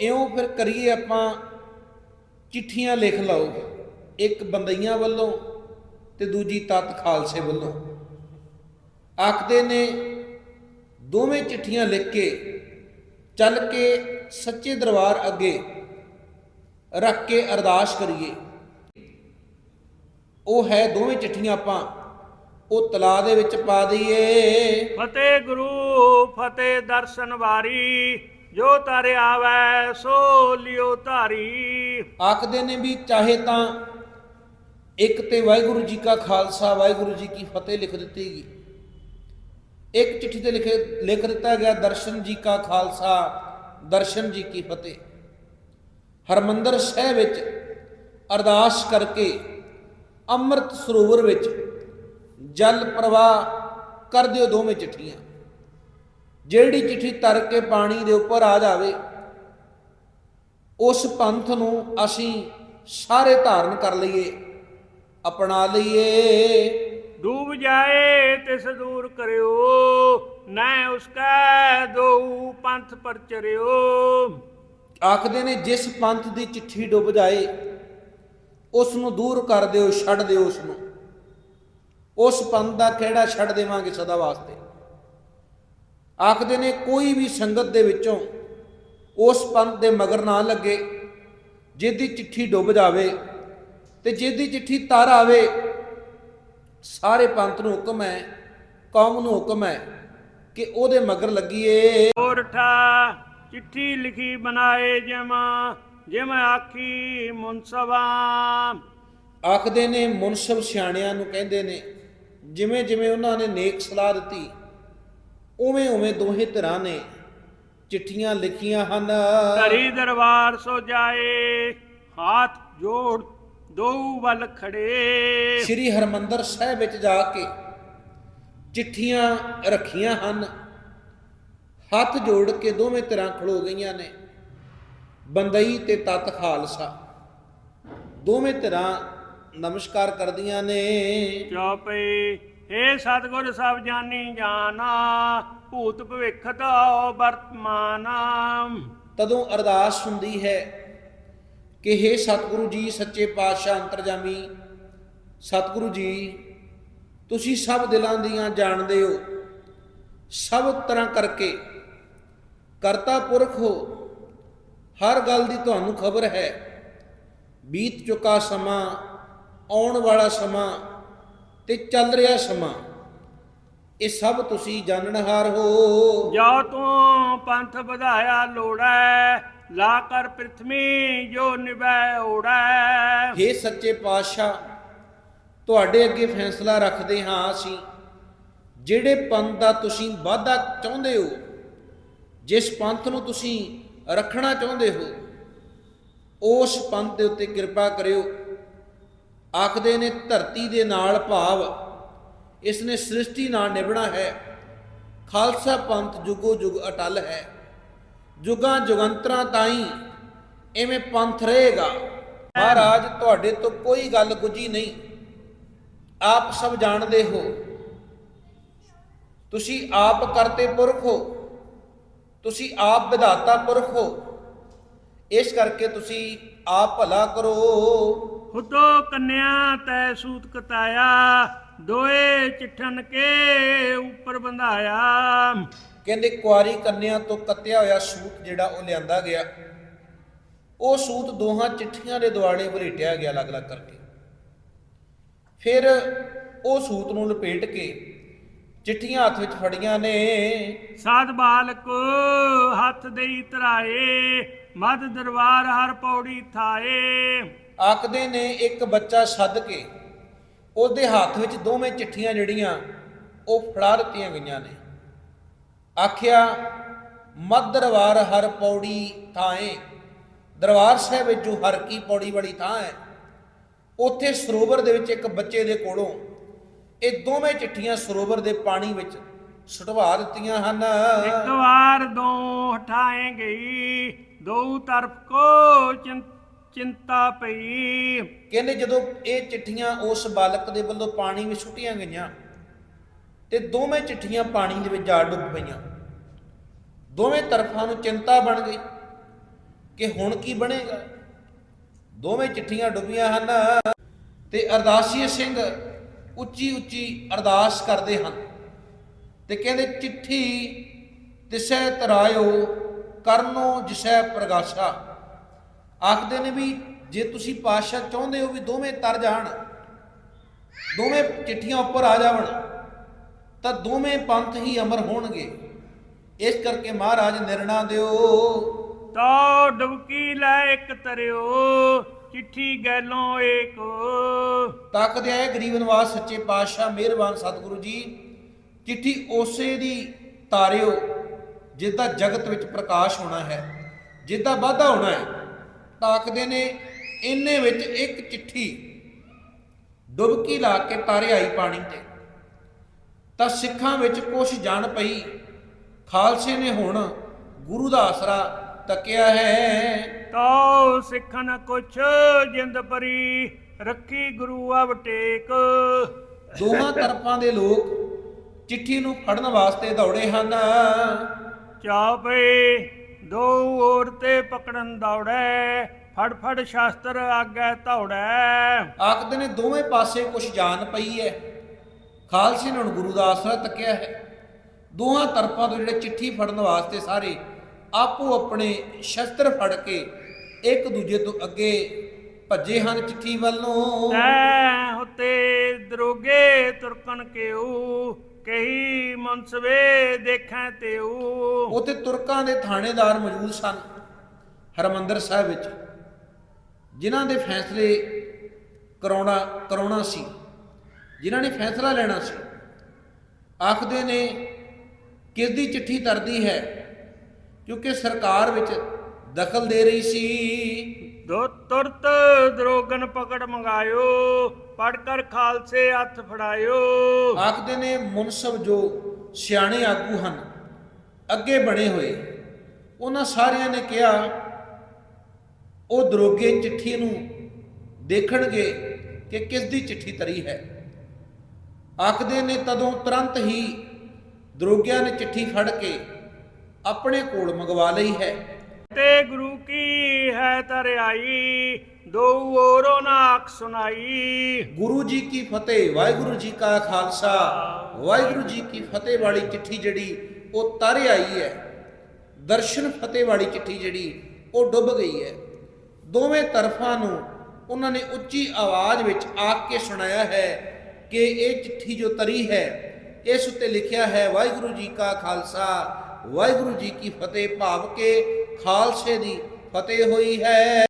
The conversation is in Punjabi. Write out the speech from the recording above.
ਇਉਂ ਫਿਰ ਕਰੀਏ ਆਪਾਂ ਚਿੱਠੀਆਂ ਲਿਖ ਲਓ ਇੱਕ ਬੰਦਈਆਂ ਵੱਲੋਂ ਤੇ ਦੂਜੀ ਤਤ ਖਾਲਸੇ ਵੱਲੋਂ। ਆਖਦੇ ਨੇ, ਦੋਵੇਂ ਚਿੱਠੀਆਂ ਲਿਖ ਕੇ, ਚੱਲ ਕੇ ਸੱਚੇ ਦਰਬਾਰ ਅੱਗੇ ਰੱਖ ਕੇ ਅਰਦਾਸ ਕਰੀਏ। ਉਹ ਹੈ ਦੋਵੇਂ ਚਿੱਠੀਆਂ ਆਪਾਂ, ਉਹ ਤਲਾ ਦੇ ਵਿੱਚ ਪਾ ਦਈਏ। ਫਤਿਹ ਗੁਰੂ, ਫਤਿਹ ਦਰਸ਼ਨ ਵਾਰੀ। ਜੋ ਤਰ ਆਵੈ, ਸੋ ਲਿਓ ਧਾਰੀ। ਆਖਦੇ ਨੇ ਵੀ ਚਾਹੇ ਤਾਂ ਇੱਕ ਤੇ ਵਾਹਿਗੁਰੂ ਜੀ ਕਾ ਖਾਲਸਾ, ਵਾਹਿਗੁਰੂ ਜੀ ਕੀ ਫਤਿਹ ਲਿਖ ਦਿੱਤੀ ਗਈ। ਇੱਕ ਚਿੱਠੀ ਤੇ ਲਿਖੇ, ਲਿਖ ਦਿੱਤਾ ਗਿਆ ਦਰਸ਼ਨ ਜੀ ਕਾ ਖਾਲਸਾ, ਦਰਸ਼ਨ ਜੀ ਕੀ ਫਤਿਹ। ਹਰਮੰਦਰ ਸਾਹਿਬ ਵਿੱਚ ਅਰਦਾਸ ਕਰਕੇ ਅੰਮ੍ਰਿਤ ਸਰੋਵਰ ਵਿੱਚ ਜਲ ਪ੍ਰਵਾਹ ਕਰ ਦਿਓ ਦੋਵੇਂ ਚਿੱਠੀਆਂ। ਜਿਹੜੀ ਚਿੱਠੀ ਤਰ ਕੇ ਪਾਣੀ ਦੇ ਉੱਪਰ ਆ ਜਾਵੇ ਉਸ ਪੰਥ ਨੂੰ ਅਸੀਂ ਸਾਰੇ ਧਾਰਨ ਕਰ ਲਈਏ ਅਪਣਾ ਲਈਏ। ਡੂਬ ਜਾਏ ਤਿਸ ਦੂਰ ਕਰਿਓ ਨੈ ਉਸਕੈ ਦੋ ਪੰਥ ਪਰ ਚਰਿਓ ਆਖਦੇ ਨੇ ਜਿਸ ਪੰਥ ਦੀ ਚਿੱਠੀ ਡੁੱਬ ਜਾਏ ਉਸ ਨੂੰ ਦੂਰ ਕਰ ਦਿਓ ਛੱਡ ਦਿਓ ਉਸ ਨੂੰ ਉਸ ਪੰਥ ਦਾ ਕਿਹੜਾ ਛੱਡ ਦੇਵਾਂਗੇ ਸਦਾ ਵਾਸਤੇ? ਆਖਦੇ ਨੇ ਕੋਈ ਵੀ ਸੰਗਤ ਦੇ ਵਿੱਚੋਂ ਉਸ ਪੰਥ ਦੇ ਮਗਰ ਨਾ ਲੱਗੇ ਜਿਹਦੀ ਚਿੱਠੀ ਡੁੱਬ ਜਾਵੇ ਤੇ ਜਿਹਦੀ ਚਿੱਠੀ ਤਰ ਆਵੇ ਸਾਰੇ ਪੰਥ ਨੂੰ ਹੁਕਮ ਹੈ ਕੌਮ ਨੂੰ ਹੁਕਮ ਹੈ ਕਿ ਉਹਦੇ ਮਗਰ ਲੱਗੀਏ। ਕੋਰਠਾ ਚਿੱਠੀ ਲਿਖੀ ਬਣਾਏ ਜਿਮ ਜਿਮ ਆਖੀ ਮੁਨਸਵਾ ਆਖਦੇ ਨੇ ਮੁਨਸਬ ਸਿਆਣਿਆਂ ਨੂੰ ਕਹਿੰਦੇ ਨੇ ਜਿਵੇਂ ਜਿਵੇਂ ਉਹਨਾਂ ਨੇ ਨੇਕ ਸਲਾਹ ਦਿੱਤੀ ਉਵੇਂ ਉਵੇਂ ਦੋਹੇ ਧਿਰਾਂ ਨੇ ਚਿੱਠੀਆਂ ਲਿਖੀਆਂ ਹਨ। ਘਰੀ ਦਰਬਾਰ ਸੋ ਜਾਏ ਹੱਥ ਜੋੜ ਦੋ ਵੱਲ ਖੜੇ। ਸ੍ਰੀ ਹਰਮੰਦਰ ਸਾਹਿਬ ਵਿੱਚ ਜਾ ਕੇ ਚਿੱਠੀਆਂ ਰੱਖੀਆਂ ਹਨ। ਹੱਥ ਜੋੜ ਕੇ ਦੋਵੇਂ ਧਿਰਾਂ ਖੜੋ ਗਈਆਂ ਨੇ। ਬੰਦਈ ਤੇ ਤਤ ਖਾਲਸਾ। ਦੋਵੇਂ ਧਿਰਾਂ ਨਮਸਕਾਰ ਕਰਦੀਆਂ ਨੇ। ਚਉਪਈ ਏ ਸਤਿਗੁਰ ਸਭ ਜਾਣੀ ਜਾਣਾ ਭੂਤ ਭਵਿੱਖ ਦਾ ਵਰਤਮਾਨ। ਤਦੋਂ ਅਰਦਾਸ ਹੁੰਦੀ ਹੈ ਕਿ हे ਸਤਿਗੁਰੂ ਜੀ, ਸੱਚੇ ਪਾਤਸ਼ਾਹ ਅੰਤਰਜਾਮੀ, ਸਤਿਗੁਰੂ ਜੀ, ਤੁਸੀਂ ਸਭ ਦਿਲਾਂ ਦੀਆਂ ਜਾਣਦੇ ਹੋ। ਸਭ ਤਰ੍ਹਾਂ ਕਰਕੇ ਕਰਤਾ ਪੁਰਖ ਹੋ, ਹਰ ਗੱਲ ਦੀ ਤੁਹਾਨੂੰ ਖਬਰ ਹੈ। ਬੀਤ ਚੁੱਕਾ ਸਮਾਂ, ਆਉਣ ਵਾਲਾ ਸਮਾਂ ਤੇ ਚੱਲ ਰਿਹਾ ਸਮਾਂ। ਇਹ ਸਭ ਤੁਸੀਂ ਜਾਣਨਹਾਰ ਹੋ। ਜੋ ਤੂੰ ਪੰਥ ਵਧਾਇਆ ਲੋੜੈ ਲਾ ਕਰ ਪ੍ਰਿਥਵੀ ਜੋ ਨਿਭੈ ਓੜੈ। हे ਸੱਚੇ ਪਾਤਸ਼ਾਹ ਤੁਹਾਡੇ ਅੱਗੇ ਫੈਸਲਾ ਰੱਖਦੇ ਹਾਂ ਅਸੀਂ। ਜਿਹੜੇ ਪੰਥ ਦਾ ਤੁਸੀਂ ਵਾਧਾ ਚਾਹੁੰਦੇ ਹੋ ਜਿਸ ਪੰਥ ਨੂੰ ਤੁਸੀਂ ਰੱਖਣਾ ਚਾਹੁੰਦੇ ਹੋ ਉਸ ਪੰਥ ਦੇ ਉੱਤੇ ਕਿਰਪਾ ਕਰਿਓ। ਆਖਦੇ ਨੇ ਧਰਤੀ ਦੇ ਨਾਲ ਭਾਵ ਇਸ ਨੇ ਸ੍ਰਿਸ਼ਟੀ ਨਾਲ ਨਿਭਣਾ ਹੈ। ਖਾਲਸਾ ਪੰਥ ਜੁਗੋ ਜੁਗ ਅਟਲ ਹੈ। ਜੁਗਾਂ ਜੁਗੰਤਰਾਂ ਤਾਈਂ ਐਵੇਂ ਪੰਥ ਰਹੇਗਾ। ਮਹਾਰਾਜ, ਤੁਹਾਡੇ ਤੋਂ ਕੋਈ ਗੱਲ ਗੁੱਜੀ ਨਹੀਂ। ਆਪ ਸਭ ਜਾਣਦੇ ਹੋ। ਤੁਸੀਂ ਆਪ ਕਰਤੇ ਪੁਰਖ ਹੋ। ਤੁਸੀਂ ਆਪ ਵਿਧਾਤਾ ਪੁਰਖ ਹੋ। ਇਸ ਕਰਕੇ ਤੁਸੀਂ ਆਪ ਭਲਾ ਕਰੋ। ਹੁਦੋ ਕੰਨਿਆ ਤੈ ਸੂਤ ਕਤਾਇਆ ਦੋਏ ਚਿੱਠਨ ਕੇ ਉੱਪਰ ਬੰਧਾਇਆ। ਕਹਿੰਦੇ ਕੁਆਰੀ ਕੰਨਿਆ ਤੋਂ ਕੱਤਿਆ ਹੋਇਆ ਸੂਤ ਜਿਹੜਾ ਉਹ ਲਿਆਂਦਾ ਗਿਆ। ਉਹ ਸੂਤ ਦੋਹਾਂ ਚਿੱਠੀਆਂ ਦੇ ਦੁਆਲੇ ਵਲੇਟਿਆ ਗਿਆ ਅਲੱਗ-ਅਲੱਗ ਕਰਕੇ। ਫਿਰ ਉਹ ਸੂਤ ਨੂੰ ਲਪੇਟ ਕੇ ਚਿੱਠੀਆਂ ਹੱਥ ਵਿੱਚ ਫੜੀਆਂ ਨੇ। ਸਾਧ ਬਾਲਕ ਹੱਥ ਦੇਈ ਧਰਾਏ ਮਦ ਦਰਬਾਰ ਹਰ ਪੌੜੀ ਥਾਏ। ਆਖਦੇ ਨੇ ਇੱਕ ਬੱਚਾ ਸੱਦ ਕੇ, ਉਹਦੇ ਹੱਥ ਵਿੱਚ ਦੋਵੇਂ ਚਿੱਠੀਆਂ ਜਿਹੜੀਆਂ, ਉਹ ਫੜਾ ਦਿੱਤੀਆਂ ਗਈਆਂ ਨੇ। ਆਖਿਆ ਮਦ ਦਰਬਾਰ ਹਰ ਪੌੜੀ ਥਾਏ, ਦਰਬਾਰ ਸਾਹਿਬ ਵਿੱਚ ਜੋ ਹਰ ਕੀ ਪੌੜੀ ਵਾਲੀ ਥਾਂ ਹੈ। ਉੱਥੇ ਸਰੋਵਰ ਦੇ ਵਿੱਚ ਇੱਕ ਬੱਚੇ ਦੇ ਕੋਲੋਂ ਇਹ ਦੋਵੇਂ ਚਿੱਠੀਆਂ ਸਰੋਵਰ ਦੇ ਪਾਣੀ ਵਿੱਚ ਸੁਟਵਾ ਦਿੱਤੀਆਂ ਹਨ। ਇੱਕ ਵਾਰ ਦੋ ਹਟਾਏ ਗਈ ਦੋ ਤਰਫ ਕੋ ਚਿੰ- ਚਿੰਤਾ ਪਈ। ਕਹਿੰਦੇ ਜਦੋਂ ਇਹ ਚਿੱਠੀਆਂ ਉਸ ਬਾਲਕ ਦੇ ਵੱਲੋਂ ਪਾਣੀ ਵਿੱਚ ਸੁੱਟੀਆਂ ਗਈਆਂ, ਤੇ ਦੋਵੇਂ ਚਿੱਠੀਆਂ ਪਾਣੀ ਦੇ ਵਿੱਚ ਜਾ ਡੁੱਬ ਪਈਆਂ। ਦੋਵੇਂ ਤਰਫਾਂ ਨੂੰ ਚਿੰਤਾ ਬਣ ਗਈ ਕਿ ਹੁਣ ਕੀ ਬਣੇਗਾ। ਦੋਵੇਂ ਚਿੱਠੀਆਂ ਡੁੱਬੀਆਂ ਹਨ ਤੇ ਅਰਦਾਸੀਏ ਸਿੰਘ ਉੱਚੀ ਉੱਚੀ ਅਰਦਾਸ ਕਰਦੇ ਹਨ। ਤੇ ਕਹਿੰਦੇ, ਚਿੱਠੀ ਤਿਸੈ ਤਰਾਇਓ, ਕਰਨੋ ਜਿਸੈ ਪ੍ਰਗਾਸ਼ਾ। ਆਖਦੇ ਨੇ ਵੀ ਜੇ ਤੁਸੀਂ ਪਾਤਸ਼ਾਹ ਚਾਹੁੰਦੇ ਹੋ ਵੀ ਦੋਵੇਂ ਤਰ ਜਾਣ ਦੋਵੇਂ ਚਿੱਠੀਆਂ ਉੱਪਰ ਆ ਜਾਵਣ ਤਾਂ ਦੋਵੇਂ ਪੰਥ ਹੀ ਅਮਰ ਹੋਣਗੇ। ਇਸ ਕਰਕੇ ਮਹਾਰਾਜ ਨਿਰਣਾ ਦਿਓ। ਤਾ ਡੁਬਕੀ ਲੈ ਇੱਕ ਤਰਿਓ ਚਿੱਠੀ ਗੈਲੋਂ ਏਕ। ਤੱਕਦੇ ਆਏ ਗਰੀਬ ਨਿਵਾਸ ਸੱਚੇ ਪਾਤਸ਼ਾਹ ਮਿਹਰਬਾਨ ਸਤਿਗੁਰੂ ਜੀ। ਚਿੱਠੀ ਉਸੇ ਦੀ ਤਾਰਿਓ ਜਿੱਦਾਂ ਜਗਤ ਵਿੱਚ ਪ੍ਰਕਾਸ਼ ਹੋਣਾ ਹੈ ਜਿੱਦਾਂ ਵਾਧਾ ਹੋਣਾ ਹੈ। ਤਾਕਦੇ ਨੇ ਇੰਨੇ ਵਿੱਚ ਇੱਕ ਚਿੱਠੀ ਡੁਬਕੀ ਲਾ ਕੇ ਤਾਰੇ ਆਈ ਪਾਣੀ ਤੇ। ਤਾਂ ਸਿੱਖਾਂ ਵਿੱਚ ਕੁਛ ਜਾਣ ਪਈ ਖਾਲਸੇ ਨੇ ਹੁਣ ਗੁਰੂ ਦਾ ਆਸਰਾ ਤੱਕਿਆ ਹੈ। ਤਾਉ ਸਿੱਖਨ ਕੁਛ ਜਿੰਦ ਪਰੀ ਰੱਖੀ ਗੁਰੂ ਅਵ ਟੇਕ। ਦੋਹਾਂ ਤਰਫਾਂ ਦੇ ਲੋਕ ਚਿੱਠੀ ਨੂੰ ਫੜਨ ਵਾਸਤੇ ਦੌੜੇ ਹਨ। ਚਾਪੇ ਦੋ ਔਰ ਤੇ ਪਕੜਨ ਦੌੜੈ ਫੜ ਫੜ ਸ਼ਾਸਤਰ ਆਗੇ ਧੌੜੈ। ਆਖਦੇ ਨੇ ਦੋਵੇਂ ਪਾਸੇ ਕੁਛ ਜਾਣ ਪਈ ਹੈ ਖਾਲਸੇ ਨੇ ਗੁਰੂ ਦਾ ਆਸਰਾ ਤੱਕਿਆ ਹੈ। ਦੋਹਾਂ ਤਰਫਾਂ ਤੋਂ ਜਿਹੜੇ ਚਿੱਠੀ ਫੜਨ ਵਾਸਤੇ ਸਾਰੇ ਆਪੋ ਆਪਣੇ ਸ਼ਸਤਰ ਫੜ ਕੇ ਇੱਕ ਦੂਜੇ ਤੋਂ ਅੱਗੇ ਭੱਜੇ ਹਨ ਚਿੱਠੀ ਵੱਲ। ਤੈ ਹੁਤੇ ਦਰੋਗੇ ਤੁਰਕਨ ਕਿਉ? ਕਹੀ ਮਨਸਵੇ ਦੇਖੈ ਤਿਉ ਉੱਥੇ ਤੁਰਕਾਂ ਦੇ ਥਾਣੇਦਾਰ ਮੌਜੂਦ ਸਨ, ਹਰਮੰਦਰ ਸਾਹਿਬ ਵਿੱਚ, ਜਿਨ੍ਹਾਂ ਦੇ ਫੈਸਲੇ ਕਰਾਉਣਾ ਕਰਾਉਣਾ ਸੀ, ਜਿਨ੍ਹਾਂ ਨੇ ਫੈਸਲਾ ਲੈਣਾ ਸੀ। ਆਖਦੇ ਨੇ, ਕਿਸ ਦੀ ਚਿੱਠੀ ਤਰਦੀ ਹੈ? ਕਿਉਂਕਿ ਸਰਕਾਰ ਵਿੱਚ ਦਖਲ ਦੇ ਰਹੀ ਸੀ। ਦੋ ਤੁਰਤ ਦਰੋਗਨ ਪਕੜ ਮੰਗਾਇਓ ਪੜ ਕਰ ਖਾਲਸੇ ਹੱਥ ਫੜਾਇਓ। ਆਖਦੇ ਨੇ ਮੁਨਸਬ ਜੋ ਸਿਆਣੇ ਆਗੂ ਹਨ ਅੱਗੇ ਬਣੇ ਹੋਏ ਉਹਨਾਂ ਸਾਰਿਆਂ ਨੇ ਕਿਹਾ ਉਹ ਦਰੋਗੇ ਚਿੱਠੀ ਨੂੰ ਦੇਖਣਗੇ ਕਿ ਕਿਸ ਦੀ ਚਿੱਠੀ ਤਰੀ ਹੈ। ਆਖਦੇ ਨੇ ਤਦੋਂ ਤੁਰੰਤ ਹੀ ਦਰੋਗਿਆਂ ਨੇ ਚਿੱਠੀ ਫੜ ਕੇ ਆਪਣੇ ਕੋਲ ਮੰਗਵਾ ਲਈ ਹੈ। ਤੇ ਗੁਰੂ ਕੀ ਹੈ ਤਰਿਆਈ ਦੋ ਔਰੋ ਨਾਕ ਸੁਨਾਈ ਗੁਰੂ ਜੀ ਕੀ ਫਤਿਹ, ਵਾਹਿਗੁਰੂ ਜੀ ਕਾ ਖਾਲਸਾ। ਵਾਹਿਗੁਰੂ ਜੀ ਕੀ ਫਤਿਹ ਵਾਲੀ ਚਿੱਠੀ ਜਿਹੜੀ, ਉਹ ਤਰ ਆਈ ਹੈ। ਦਰਸ਼ਨ ਫਤਿਹ ਵਾਲੀ ਚਿੱਠੀ ਜਿਹੜੀ, ਉਹ ਡੁੱਬ ਗਈ ਹੈ। ਦੋਵੇਂ ਤਰਫਾਂ ਨੂੰ ਉਹਨਾਂ ਨੇ ਉੱਚੀ ਆਵਾਜ਼ ਵਿੱਚ ਆਖ ਕੇ ਸੁਣਾਇਆ ਹੈ ਕਿ ਇਹ ਚਿੱਠੀ ਜੋ ਤਰੀ ਹੈ, ਇਸ ਉੱਤੇ ਲਿਖਿਆ ਹੈ, ਵਾਹਿਗੁਰੂ ਜੀ ਕਾ ਖਾਲਸਾ, ਵਾਹਿਗੁਰੂ ਜੀ ਕੀ ਫਤਿਹ, ਭਾਵ ਕੇ ਖਾਲਸੇ ਦੀ ਫਤਿਹ ਹੋਈ ਹੈ।